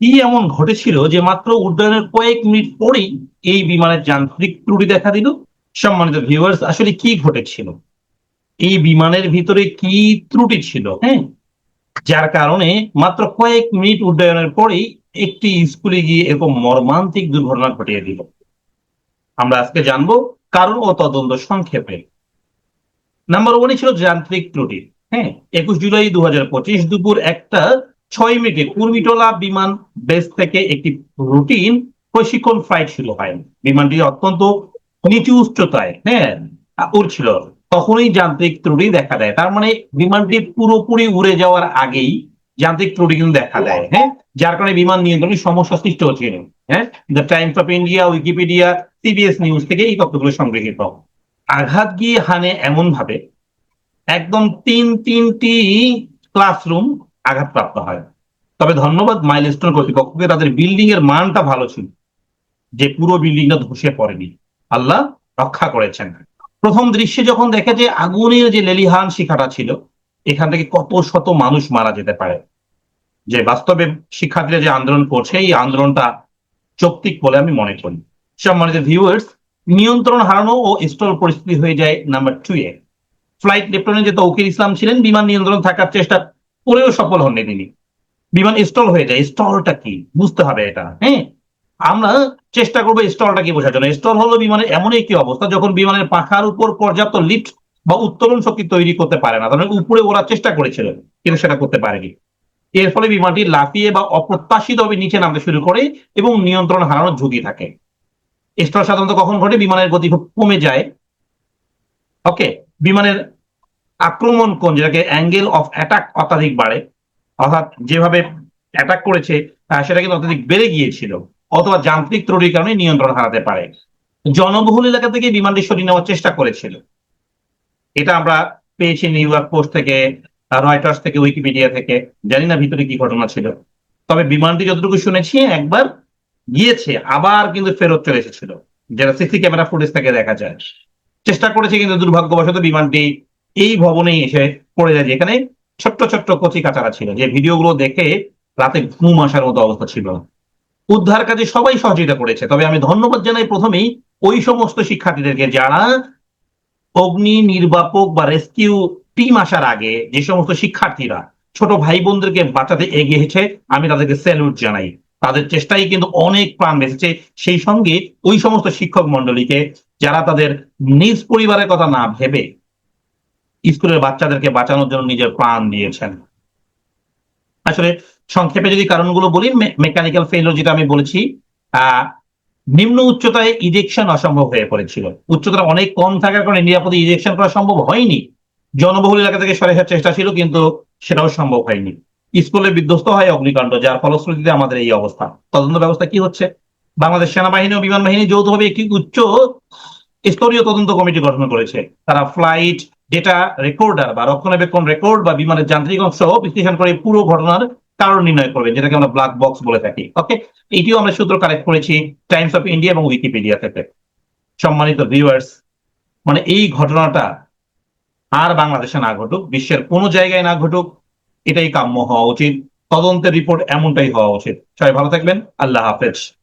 কি এমন ঘটেছিল যে মাত্র উড্ডয়নের কয়েক মিনিট পরেই এই বিমানের যান্ত্রিক ত্রুটি দেখা দিল? সম্মানিত ভিউয়ার্স আসলে কি ঘটেছিল? এই বিমানের ভিতরে কি ত্রুটি ছিল হ্যাঁ? যার কারণে মাত্র কয়েক মিনিট উড্ডয়নের পরেই একটি স্কুলে গিয়ে এরকম মর্মান্তিক দুর্ঘটনা ঘটিয়ে দিল। আমরা আজকে জানব কারণ ও তদন্ত সংক্ষেপে। নাম্বার ওয়ানই ছিল যান্ত্রিক ত্রুটি হ্যাঁ? একুশ জুলাই দু হাজার পঁচিশ দুপুর একটা ছয় মিনিটে কুর্মিটোলা বিমান বেস থেকে একটি রুটিন প্রশিক্ষণ ফ্লাইট শুরু হয় বিমানটি অত্যন্ত নিচু উচ্চতায় হ্যাঁ উড়ছিল তখনই যান্ত্রিক ত্রুটি দেখা দেয়। তার মানে বিমানটি পুরোপুরি উড়ে যাওয়ার আগেই যান্ত্রিক ত্রুটি কিন্তু দেখা দেয় হ্যাঁ? যার কারণে বিমান নিয়ন্ত্রণের সমস্যা সৃষ্টি হচ্ছিল হ্যাঁ? The Times of India Wikipedia CBS News থেকে এই তথ্যগুলো সংগৃহীত। আঘাত গিয়ে হানে এমন ভাবে একদম তিন তিনটি ক্লাসরুম আঘাতপ্রাপ্ত হয়। তবে ধন্যবাদ মাইলস্টোন কর্তৃপক্ষকে, তাদের বিল্ডিং এর মানটা ভালো ছিল যে পুরো বিল্ডিংটা ধসে পড়েনি। আল্লাহ রক্ষা করেছেন। প্রথম দৃশ্যে যখন দেখে যে আগুনের যে লেলিহান শিখাটা ছিল, এখান থেকে কত শত মানুষ মারা যেতে পারে। যে বাস্তবে শিক্ষার্থীরা যে আন্দোলন করছে, এই আন্দোলনটা যৌক্তিক বলে আমি মনে করি। সম্মানিত ভিউয়ার্স নিয়ন্ত্রণ হারানো ও স্টল পরিস্থিতি হয়ে যায় number two A. Flight lieutenant যে তৌকির ইসলাম ছিলেন, বিমান নিয়ন্ত্রণ থাকার চেষ্টা করেও সফল হননি তিনি। বিমান স্টল হয়ে যায়। স্টলটা কি? বুঝতে হবে এটা হ্যাঁ? আমরা চেষ্টা করব স্টলটা কি বোঝার জন্য। স্টল হলো বিমানের এমন একটি অবস্থা, যখন বিমানের পাখার উপর পর্যাপ্ত লিফট বা উত্তোলন শক্তি তৈরি করতে পারে না। তাহলে উপরে ওরা চেষ্টা করেছিল, কিন্তু সেটা করতে পারেনি। এর ফলে বিমানটি লাফিয়ে বা অপ্রত্যাশিতভাবে নিচে নামতে শুরু করে এবং নিয়ন্ত্রণ হারানোর ঝুঁকি থাকে। স্টল সাধারণত কখন ঘটে? বিমানের গতি খুব কমে যায়। ওকে বিমানের আক্রমণ কোণ, যেটাকে অ্যাঙ্গেল অফ অ্যাটাক অত্যাধিক বাড়ে, অর্থাৎ যেভাবে অ্যাটাক করেছে সেটা কিন্তু অত্যাধিক বেড়ে গিয়েছিল, অথবা যান্ত্রিক ত্রুটির কারণে নিয়ন্ত্রণ হারাতে পারে। জনবহুল এলাকা থেকে বিমানটি সরিয়ে নেওয়ার চেষ্টা করেছিল। এটা আমরা পেয়েছি নিউ ইয়র্ক পোস্ট থেকে রয়টার্স থেকে উইকিপিডিয়া থেকে, জানি না ভিতরে কি ঘটনা ছিল। তবে বিমানটি যতটুকু শুনেছি, একবার গিয়েছে, আবার কিন্তু ফেরত চলে এসেছিল, যেটা সিসি ক্যামেরা ফুটেজ থেকে দেখা যায়। চেষ্টা করেছে কিন্তু দুর্ভাগ্যবশত বিমানটি এই ভবনেই এসে পড়ে যায়, যেখানে ছোট্ট ছোট্ট কচি কাচারা ছিল, যে ভিডিওগুলো দেখে রাতে ঘুম আসার মতো অবস্থা ছিল। উদ্ধার কাজে সবাই সহযোগিতা করেছে, তবে আমি ধন্যবাদ জানাই প্রথমেই ওই সমস্ত শিক্ষার্থীদেরকে যারা অগ্নি নির্বাপক বা রেস্কিউ টিম আসার আগে যে সমস্ত শিক্ষার্থীরা ছোট ভাই বোনদেরকে বাঁচাতে এগিয়েছে, আমি তাদেরকে স্যালুট জানাই। তাদের চেষ্টাই কিন্তু অনেক প্রাণ বেঁচেছে, সেই সঙ্গে ওই সমস্ত শিক্ষক মন্ডলীকে যারা তাদের নিজ পরিবারের কথা না ভেবে স্কুলের বাচ্চাদেরকে বাঁচানোর জন্য নিজের প্রাণ দিয়েছেন। আসলে সংক্ষেপে যদি কারণগুলো বলি মেকানিক্যাল ফেইলর যেটা আমি বলেছি নিম্ন উচ্চতায় ইজেকশন অসম্ভব হয়ে পড়েছিল। উচ্চতা অনেক কম থাকার কারণে নিরাপদে ইজেকশন করা সম্ভব হয়নি। জনবহুল এলাকা থেকে সরে আসার চেষ্টা ছিল, কিন্তু সেটাও সম্ভব হয়নি। স্কুলে বিধ্বস্ত হয় অগ্নিকাণ্ড, যার ফলশ্রুতিতে আমাদের এই অবস্থা। তদন্ত ব্যবস্থা কি হচ্ছে? বাংলাদেশ সেনাবাহিনী ও বিমান বাহিনী যৌথভাবে একটি উচ্চ স্তরীয় তদন্ত কমিটি গঠন করেছে। তারা ফ্লাইট ডেটা রেকর্ডার বা রক্ষণাবেক্ষণ রেকর্ড বা বিমানের যান্ত্রিক অংশ বিশ্লেষণ করে পুরো ঘটনার কারণ নির্ণয় করবেন যেটাকে আমরা ব্ল্যাক বক্স বলে থাকি ওকে এটিও আমরা সূত্র কালেক্ট করেছি টাইমস অফ ইন্ডিয়া এবং উইকিপিডিয়া থেকে সম্মানিত ভিউয়ার্স মানে এই ঘটনাটা আর বাংলাদেশে না ঘটুক, বিশ্বের কোনো জায়গায় না ঘটুক, এটাই কাম্য হওয়া উচিত। তদন্তের রিপোর্ট এমনটাই হওয়া উচিত। সবাই ভালো থাকবেন। আল্লাহ হাফেজ।